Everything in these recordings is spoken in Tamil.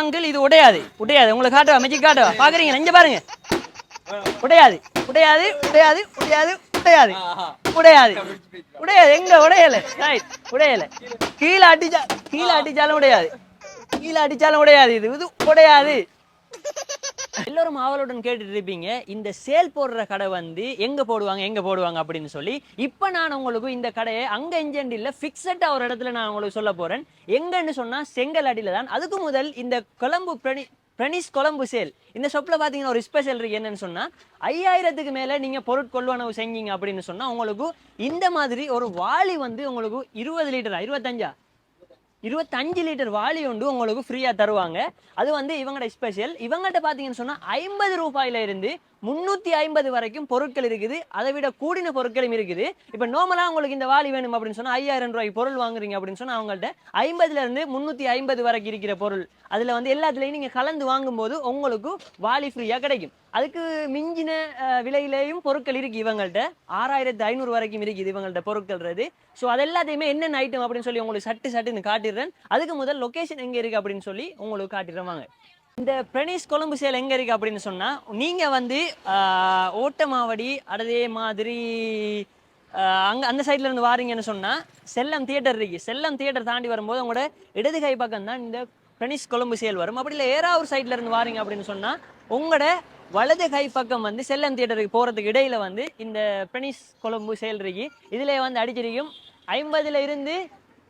அங்கிள் இது உடையாது. உடையாது. உங்களுக்கு காட்டுவா மெஜிக் காட்டுவா பாக்குறீங்க இங்க பாருங்க. உடையாது. உடையாது உடையாது உடையாது உடையாது. உடையாது. உடையாது. எங்க உடையல? ரைட் உடையல. கீழே அடிச்சா கீழே அடிச்சாலும் உடையாது. கீழே அடிச்சாலும் உடையாது. இது இது உடையாது. எல்லோரும் ஆவலுடன் கேட்டுட்டு இருப்பீங்க இந்த சேல் போடுற கடை வந்து எங்க போடுவாங்க எங்க போடுவாங்க அப்படின்னு சொல்லி. இப்போ நான் உங்களுக்கு இந்த கடையை அங்க எஞ்சண்ட் இல்ல ஃபிக்ஸட் ஒரு இடத்துல நான் உங்களுக்கு சொல்ல போறேன். எங்கன்னு சொன்னா செங்கல் அடியில தான். அதுக்கு முதல் இந்த கொழம்பு பிரணி பிரனிஸ் கொழம்பு சேல். இந்த ஷாப்பில் பார்த்தீங்கன்னா ஒரு ஸ்பெஷல் இருக்கு. என்னன்னு சொன்னால் ஐயாயிரத்துக்கு மேலே நீங்கள் பொருட்கொள்வனவு செஞ்சீங்க அப்படின்னு சொன்னால் உங்களுக்கு இந்த மாதிரி ஒரு வாளி வந்து உங்களுக்கு இருபது லிட்டரா இருபத்தஞ்சா? இருபத்தஞ்சு லிட்டர் வாளி உண்டு உங்களுக்கு ஃப்ரீயாக தருவாங்க. அது வந்து இவங்களோட ஸ்பெஷல் இவங்கள்ட்ட பார்த்தீங்கன்னு சொன்னால் ஐம்பது ரூபாயில இருந்து முந்நூற்றி ஐம்பது வரைக்கும் பொருட்கள் இருக்குது. அதை விட கூடின பொருட்களும் இருக்குது. இப்போ நார்மலாக உங்களுக்கு இந்த வாலி வேணும் அப்படின்னு சொன்னால் ஐயாயிரம் ரூபாய்க்கு பொருள் வாங்குறீங்க அப்படின்னு சொன்னால் அவங்கள்ட்ட ஐம்பதுலேருந்து முந்நூற்றி ஐம்பது வரைக்கும் இருக்கிற பொருள். அதில் வந்து எல்லாத்துலேயும் நீங்கள் கலந்து வாங்கும்போது உங்களுக்கு வாலி ஃப்ரீயாக கிடைக்கும். அதுக்கு மிஞ்சின விலையிலேயும் பொருட்கள் இருக்குது இவங்கள்ட்ட. ஆறாயிரத்து ஐநூறு வரைக்கும் இருக்குது இவங்கள்ட்ட பொருட்கள்றது. ஸோ அது எல்லாத்தையுமே என்னென்ன ஐட்டம் அப்படின்னு சொல்லி உங்களுக்கு சட்டு சட்டுன்னு காட்டிடுறேன். அதுக்கு முதல் லொக்கேஷன் எங்கே இருக்குது அப்படின்னு சொல்லி உங்களுக்கு காட்டிடுறேன். வாங்க. இந்த பிரனீஸ் கொழம்பு சேல் எங்கே இருக்கு அப்படின்னு சொன்னால் நீங்கள் வந்து ஓட்டமாவடி அதே மாதிரி அங்கே அந்த சைடில் இருந்து வாரீங்கன்னு சொன்னால் செல்லம் தியேட்டர் இருக்கு. செல்லம் தியேட்டர் தாண்டி வரும்போது உங்களோட இடது கை பக்கம் தான் இந்த பிரனிஸ் கொழம்பு சேல் வரும். அப்படி இல்லை ஏறாவூர் சைட்ல இருந்து வாரீங்க அப்படின்னு சொன்னால் உங்களோட வலது கை பக்கம் வந்து செல்லம் தியேட்டருக்கு போகிறதுக்கு இடையில் வந்து இந்த பிரனிஸ் கொழம்பு சேல் இருக்கு. இதுல வந்து அடிச்சிருக்கும் ஐம்பதுல இருந்து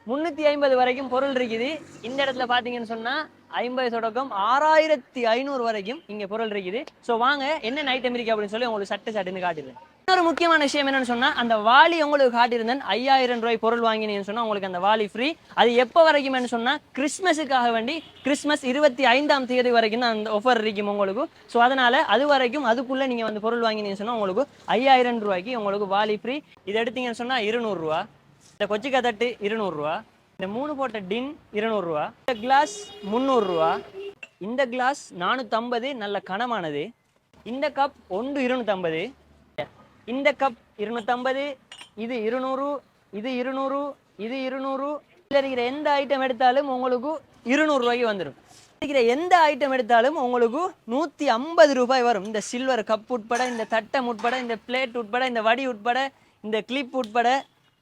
முந்நூற்றி ஐம்பது வரைக்கும் பொருள் இருக்குது. இந்த இடத்துல பார்த்தீங்கன்னு சொன்னால் ஐம்பது தொடக்கம் ஆறாயிரத்தி ஐநூறு வரைக்கும் இங்கே பொருள் இருக்குது. ஸோ வாங்க என்ன ஐட்டம் இருக்கு அப்படின்னு சொல்லி உங்களுக்கு சட்டு சட்டுன்னு காட்டிடுறேன். இன்னொரு முக்கியமான விஷயம் என்னன்னு சொன்னா அந்த வாலி உங்களுக்கு காட்டியிருந்தேன். ஐயாயிரம் ரூபாய் பொருள் வாங்கினீங்கன்னு சொன்னா உங்களுக்கு அந்த வாலி ஃப்ரீ அது எப்போ வரைக்கும் சொன்னா கிறிஸ்மஸுக்காக வேண்டி கிறிஸ்மஸ் இருபத்தி ஐந்தாம் தேதி வரைக்கும் தான் அந்த ஆஃபர் இருக்கும் உங்களுக்கு. ஸோ அதனால அது வரைக்கும் அதுக்குள்ள நீங்க வந்து பொருள் வாங்கினீங்கன்னு சொன்னா உங்களுக்கு ஐயாயிரம் ரூபாய்க்கு உங்களுக்கு வாலி ஃப்ரீ இது எடுத்தீங்கன்னு சொன்னா இருநூறுவா இந்த கொச்சிக்கா தட்டு இருநூறுவா இந்த மூணு போட்ட டின் இருநூறுவா இந்த கிளாஸ் முந்நூறுரூவா இந்த கிளாஸ் நானூற்றம்பது நல்ல கனமானது. இந்த கப் ஒன்று இருநூற்றம்பது இந்த கப் இருநூற்றம்பது இது இருநூறு இது இருநூறு இது இருநூறு. இதில் இருக்கிற எந்த ஐட்டம் எடுத்தாலும் உங்களுக்கு இருநூறுவாய்க்கு வந்துடும் இருக்கிற எந்த ஐட்டம் எடுத்தாலும் உங்களுக்கு நூற்றி ஐம்பது ரூபாய் வரும். இந்த சில்வர் கப் உட்பட இந்த தட்டம் உட்பட இந்த பிளேட் உட்பட இந்த வடி உட்பட இந்த கிளிப் உட்பட.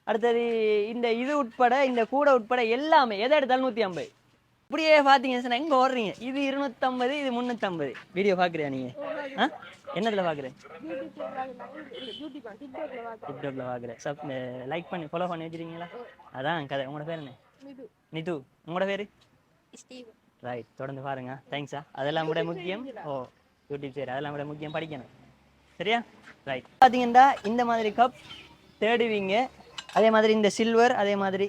அடுத்தது இந்த இது உட்பட இந்த கூடை உட்பட எல்லாமே எதை எடுத்தாலும் நூற்றி ஐம்பது. இப்படியே பார்த்தீங்க சார் எங்கே ஓடுறீங்க? இது இருநூத்தம்பது இது முந்நூற்றம்பது வீடியோ பார்க்குறியா நீங்கள் ஆ? என்னத்தில் பார்க்குறேன் டிக்டாக்ல பார்க்குறேன். சப் லைக் பண்ணி ஃபாலோ பண்ணி வச்சிருக்கீங்களா? அதான் கதை. உங்களோட பேர் என்ன? நிது உங்களோட பேர்? ரைட் தொடர்ந்து பாருங்க. தேங்க்ஸா அதெல்லாம் விட முக்கியம். ஓ யூடியூப் சரி அதெல்லாம் விட முக்கியம். படிக்கணும். சரியா? ரைட் பார்த்தீங்கன்னா இந்த மாதிரி கப் தேடுவீங்க. அதே மாதிரி இந்த சில்வர் அதே மாதிரி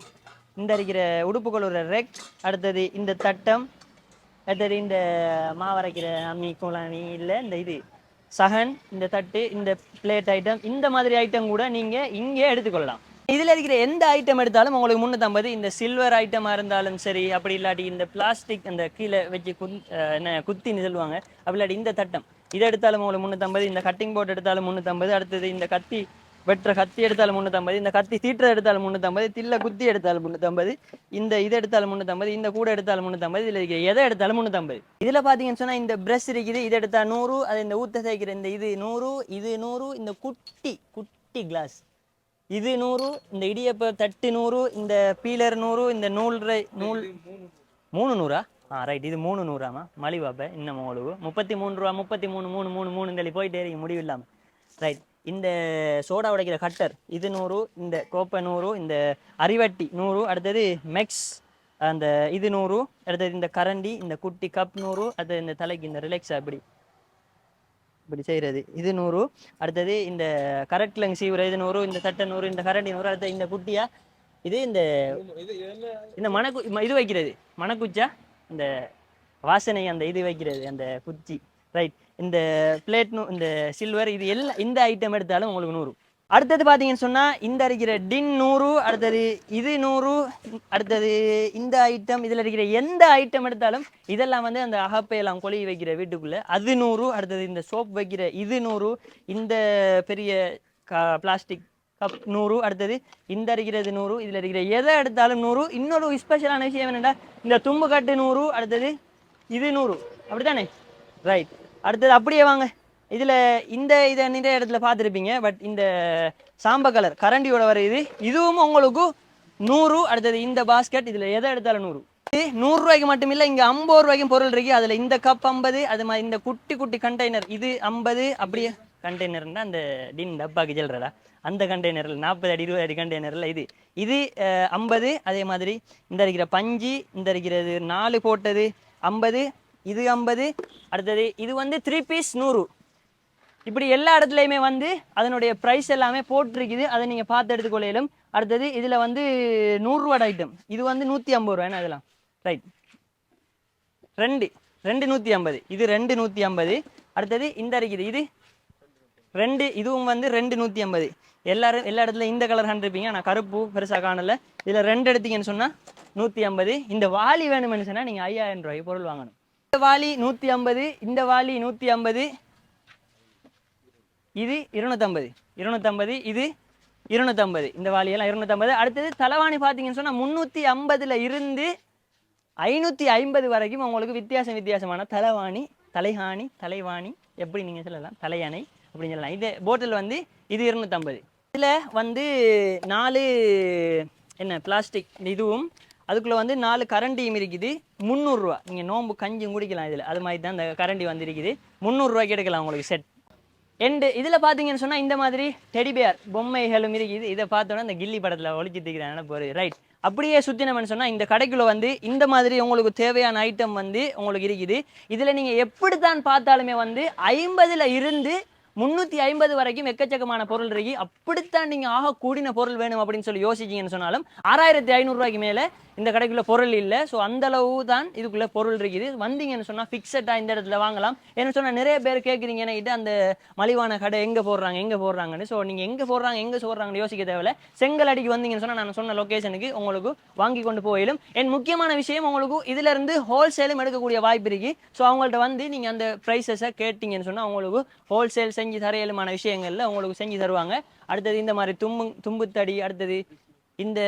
இந்த இருக்கிற உடுப்புகள் ஒரு ரெக் அடுத்தது இந்த தட்டம் அடுத்தது இந்த மாவரைக்கிற அம்மி கோலாணி இல்லை இந்த இது. சகன் இந்த தட்டு இந்த பிளேட் ஐட்டம் இந்த மாதிரி ஐட்டம் கூட நீங்கள் இங்கே எடுத்துக்கொள்ளலாம். இதில் இருக்கிற எந்த ஐட்டம் எடுத்தாலும் உங்களுக்கு முந்நூற்றம்பது இந்த சில்வர் ஐட்டமாக இருந்தாலும் சரி அப்படி இல்லாட்டி இந்த பிளாஸ்டிக் அந்த கீழே வச்சு குத் என்ன குத்தின்னு சொல்லுவாங்க அப்படி இல்லாட்டி இந்த தட்டம். இதை எடுத்தாலும் உங்களுக்கு முந்நூற்றம்பது இந்த கட்டிங் போர்ட் எடுத்தாலும் முந்நூற்றம்பது அடுத்தது இந்த கத்தி வெட்டுற கத்தி எடுத்தாலும் முந்நூற்றம்பது இந்த கத்தி தீட்டுறது எடுத்தாலும் முந்நூற்றம்பது தில்ல குத்தி எடுத்தாலும் முந்நூற்றம்பது இந்த இது எடுத்தாலும் முந்நூற்றம்பது இந்த கூட எடுத்தாலும் முந்நூற்றம்பது இதில் இருக்கிற எதை எடுத்தாலும் முந்நூற்றம்பது இதில் பார்த்தீங்கன்னு சொன்னால் இந்த ப்ரெஷ் இருக்குது இது எடுத்தா நூறு அது இந்த ஊத்த சேர்க்கிற இந்த இது நூறு இது நூறு இந்த குட்டி குட்டி கிளாஸ் இது நூறு இந்த இடியப்ப தட்டு நூறு இந்த பீலர் நூறு இந்த நூல் நூல் மூணு நூறா? ஆ ரைட் இது மூணு நூறாமா மலிவாப்ப இன்னும் உங்களுக்கு முப்பத்தி மூணு ரூபா முப்பத்தி மூணு மூணு மூணு மூணு தள்ளி போயிட்டே இருக்கு முடிவு இல்லாமல் ரைட் இந்த சோடா உடைக்கிற கட்டர் இது நூறு இந்த கோப்பை நூறு இந்த அரிவட்டி நூறு அடுத்தது மெக்ஸ் அந்த இது நூறு அடுத்தது இந்த கரண்டி இந்த குட்டி கப் நூறு அடுத்தது இந்த தலைக்கு இந்த ரிலாக்ஸ் அப்படி இப்படி. செய்கிறது இது நூறு அடுத்தது இந்த கரட்லங்க சீவுற இது நூறு இந்த தட்டை நூறு இந்த கரண்டி நூறு அடுத்தது இந்த குட்டியா இது இந்த இந்த மணக்கு இது வைக்கிறது. மணக்குச்சா? இந்த வாசனை அந்த இது வைக்கிறது அந்த குச்சி. ரைட் இந்த பிளேட் இந்த சில்வர் இது எல்லாம் இந்த ஐட்டம் எடுத்தாலும் உங்களுக்கு நூறு. அடுத்தது பார்த்தீங்கன்னு சொன்னால் இந்த இருக்கிற டின் நூறு அடுத்தது இது நூறு அடுத்தது இந்த ஐட்டம் இதில் இருக்கிற எந்த ஐட்டம் எடுத்தாலும் இதெல்லாம் வந்து அந்த அகப்பையெல்லாம் கொழி வைக்கிற வீட்டுக்குள்ளே அது நூறு அடுத்தது இந்த சோப் வைக்கிற இது நூறு இந்த பெரிய கா பிளாஸ்டிக் கப் நூறு அடுத்தது இந்த இருக்கிறது நூறு இதில் இருக்கிற எதை எடுத்தாலும் நூறு. இன்னொரு ஸ்பெஷலான விஷயம் என்னென்னா இந்த தும்பு கட்டு நூறு அடுத்தது இது நூறு. அப்படி தானே ரைட் அடுத்தது அப்படியே வாங்க. இதில் இந்த இதை நிறைய இடத்துல பார்த்துருப்பீங்க. பட் இந்த சாம்ப கலர் கரண்டியோட வர இது. இதுவும் உங்களுக்கு நூறு அடுத்தது இந்த பாஸ்கெட் இதில் எதை எடுத்தாலும் நூறு. இது மட்டும் இல்லை இங்கே ஐம்பது ரூபாய்க்கும் பொருள் இருக்கு. அதில் இந்த கப் ஐம்பது அது மாதிரி இந்த குட்டி குட்டி கண்டெய்னர் இது ஐம்பது அப்படியே கண்டெய்னர்னா அந்த டின் டப்பாக்கு செல்றதா? அந்த கண்டெய்னரில் நாற்பது அடி இருபது அடி கண்டெய்னரில் இது. இது ஐம்பது அதே மாதிரி இந்த இருக்கிற பஞ்சு இந்த இருக்கிறது நாலு போட்டது ஐம்பது இது ஐம்பது அடுத்தது இது வந்து த்ரீ பீஸ் நூறு. இப்படி எல்லா இடத்துலையுமே வந்து அதனுடைய ப்ரைஸ் எல்லாமே போட்டிருக்குது. அதை நீங்கள் பார்த்து எடுத்துக்கொள்ளையிலும். அடுத்தது இதில் வந்து நூறுரூவா ஐட்டம் இது வந்து நூற்றி ஐம்பது ரூபாய் அதெல்லாம் ரைட் ரெண்டு ரெண்டு நூற்றி ஐம்பது. இது ரெண்டு நூற்றி ஐம்பது. அடுத்தது இந்த இருக்குது. இது ரெண்டு இதுவும் வந்து ரெண்டு நூற்றி ஐம்பது. எல்லாரும் எல்லா இடத்துலையும் இந்த கலர் கண்டிருப்பீங்க நான் கருப்பு பெருசாக காணலை. இதில் ரெண்டு எடுத்தீங்கன்னு சொன்னால் நூற்றி ஐம்பது. இந்த வாலி வேணும்னு சொன்னால் நீங்கள் ஐயாயிரம் ரூபாய்க்கு பொருள் வாங்கணும். இந்த வாலி நூற்றி ஐம்பது இந்த வாலி நூற்றி ஐம்பது. இது இருநூத்தம்பது இருநூத்தம்பது இது இருநூத்தம்பது இந்த வாலியெல்லாம் இருநூத்தம்பது அடுத்தது தலைவாணி பார்த்தீங்கன்னு சொன்னால் முந்நூற்றி ஐம்பதுல இருந்து ஐநூற்றி ஐம்பது வரைக்கும் உங்களுக்கு வித்தியாசம் வித்தியாசமான தலைவாணி தலைஹாணி தலைவாணி எப்படி நீங்கள் சொல்லலாம்? தலையணை அப்படின்னு சொல்லலாம். இது போட்டில் வந்து இது இருநூத்தம்பது இதில் வந்து நாலு என்ன பிளாஸ்டிக் இதுவும் அதுக்குள்ளே வந்து நாலு கரண்டியும் இருக்குது முந்நூறுரூவா நீங்கள் நோம்பு கஞ்சியும் குடிக்கலாம் இதில். அது மாதிரி தான் இந்த கரண்டி வந்து இருக்குது முந்நூறுரூவாய்க்கு எடுக்கலாம் உங்களுக்கு செட் எண்டு இதில் பார்த்தீங்கன்னு சொன்னால் இந்த மாதிரி டெடிபேர் பொம்மைகளும் இருக்குது இதை பார்த்தோன்னா இந்த கில்லி படத்தில் ஒழிச்சிட்டு இருக்கிறாங்க போகிறது ரைட் அப்படியே சுற்றினோம்னு சொன்னால் இந்த கடைக்குள்ளே வந்து இந்த மாதிரி உங்களுக்கு தேவையான ஐட்டம் வந்து உங்களுக்கு இருக்குது. இதில் நீங்கள் எப்படி தான் பார்த்தாலுமே வந்து ஐம்பதில் இருந்து முந்நூற்றி ஐம்பது வரைக்கும் எக்கச்சக்கமான பொருள் இருக்கு. அப்படித்தான் நீங்கள் ஆக கூடின பொருள் வேணும் அப்படின்னு சொல்லி யோசிச்சிங்கன்னு சொன்னாலும் ஆறாயிரத்தி ஐநூறுரூவாய்க்கு மேலே இந்த கடைக்குள்ளே பொருள் இல்லை. ஸோ அந்தளவு தான் இதுக்குள்ளே பொருள் இருக்குது. வந்தீங்கன்னு சொன்னால் ஃபிக்ஸட்டாக இந்த இடத்துல வாங்கலாம். என்ன சொன்னால் நிறைய பேர் கேட்குறீங்க என்கிட்ட அந்த மலிவான கடை எங்கே போடுறாங்க எங்கே போடுறாங்கன்னு? ஸோ நீங்கள் எங்கே போடுறாங்க எங்கே சொல்கிறாங்கன்னு யோசிக்க தேவையில்ல. செங்கல் அடிக்கு வந்தீங்கன்னு சொன்னால் நான் சொன்ன லொக்கேஷனுக்கு உங்களுக்கு வாங்கி கொண்டு போயிலும். என் முக்கியமான விஷயம் உங்களுக்கு இதுல இருந்து ஹோல்சேலும் எடுக்கக்கூடிய வாய்ப்பு இருக்குது ஸோ அவங்கள்ட்ட வந்து நீங்கள் அந்த ப்ரைஸஸை கேட்டிங்கன்னு சொன்னால் உங்களுக்கு ஹோல்சேல் செஞ்சு தரையலுமான விஷயங்கள்ல உங்களுக்கு செஞ்சு தருவாங்க. அடுத்தது இந்த மாதிரி தும்பு தும்புத்தடி அடுத்தது இந்த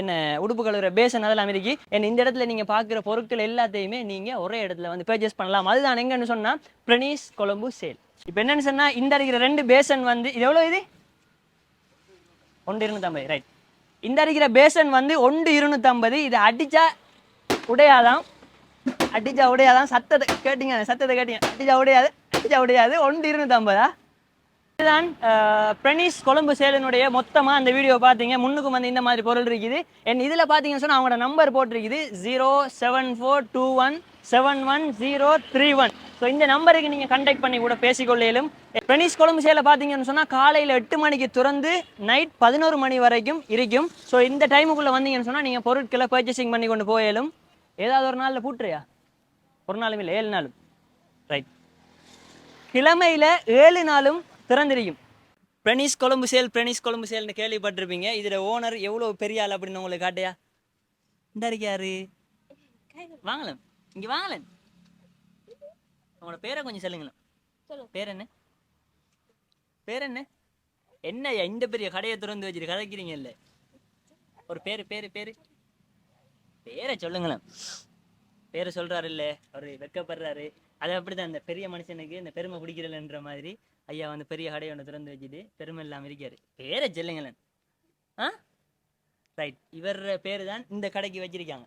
என்ன உடுப்பு கழுவுற பேசன் அதெல்லாம் இருக்கு. என்ன இந்த இடத்துல நீங்க பார்க்குற பொருட்கள் எல்லாத்தையுமே நீங்க ஒரே இடத்துல வந்து பர்ச்சேஸ் பண்ணலாம். அதுதான் எங்கன்னு சொன்னா பிரணீஸ் கொழம்பு சேல் இப்போ என்னன்னு சொன்னா இந்த இருக்கிற ரெண்டு பேசன் வந்து இது எவ்வளோ இது? ஒன்று இருநூத்தம்பது ரைட் இந்த இருக்கிற பேசன் வந்து ஒன்று இருநூத்தம்பது. இது அடிச்சா உடையாதான். அடிச்சா உடையாதான். சத்தத்தை கேட்டீங்க சத்தத்தை கேட்டீங்க. அடிச்சா உடையாது. அடிச்சா ஒன்று இருநூத்தம்பதா இதுதான் பிரனிஸ் கொழும்பு சேலனுடைய மொத்தமாக அந்த வீடியோ பார்த்தீங்க. முன்னுக்கு வந்து இந்த மாதிரி பொருள் இருக்குது. என் இதில் பார்த்தீங்கன்னு சொன்னால் அவங்களோட நம்பர் போட்டிருக்குது. Zero seven four two one seven one zero three one. So இந்த நம்பருக்கு நீங்கள் கண்டெக்ட் பண்ணி கூட பேசிக்கொள்ளையிலும் பிரனிஸ் கொழும்பு சேலை பார்த்தீங்கன்னு சொன்னால் காலையில் எட்டு மணிக்கு திறந்து நைட் பதினோரு மணி வரைக்கும் இருக்கும். ஸோ இந்த டைமுக்குள்ளே வந்தீங்கன்னு சொன்னால் நீங்கள் பொருட்களை பர்ச்சேசிங் பண்ணி கொண்டு போயாலும். ஏதாவது ஒரு நாளில் பூட்டுறியா? ஒரு நாளும் இல்லை ஏழு நாளும். ரைட் கிழமையில ஏழு நாளும் திறந்திருக்கும் பிரனிஸ் கொழும்பு சேல் பிரனிஸ் கொழும்பு சேல்னு கேள்விப்பட்டிருப்பீங்க. இதுல ஓனர் எவ்வளவு பெரிய ஆள் அப்படின்னு உங்களுக்கு காட்டியா? இந்த இருக்காரு வாங்கலாம். இங்க வாங்கலாம். உங்களோட பேரை கொஞ்சம் சொல்லுங்களேன். பேர் என்ன? பேர் என்ன? என்ன இந்த பெரிய கடையை திறந்து வச்சுட்டு கதைக்கிறீங்க இல்ல? ஒரு பேரு பேரு பேரு. பேரை சொல்லுங்களேன். பேரை சொல்றாரு இல்ல அவரு வெக்கப்படுறாரு அது அப்படிதான். அந்த பெரிய மனுஷனுக்கு இந்த பெருமை பிடிக்கிறலன்ற மாதிரி ஐயா வந்து பெரிய கடையை ஒன்று திறந்து வச்சுட்டு பெருமை இல்லாம இருக்காரு. பேரை சொல்லுங்களேன் ஆ? ரைட் இவர் பேர் தான் இந்த கடைக்கு வச்சிருக்காங்க.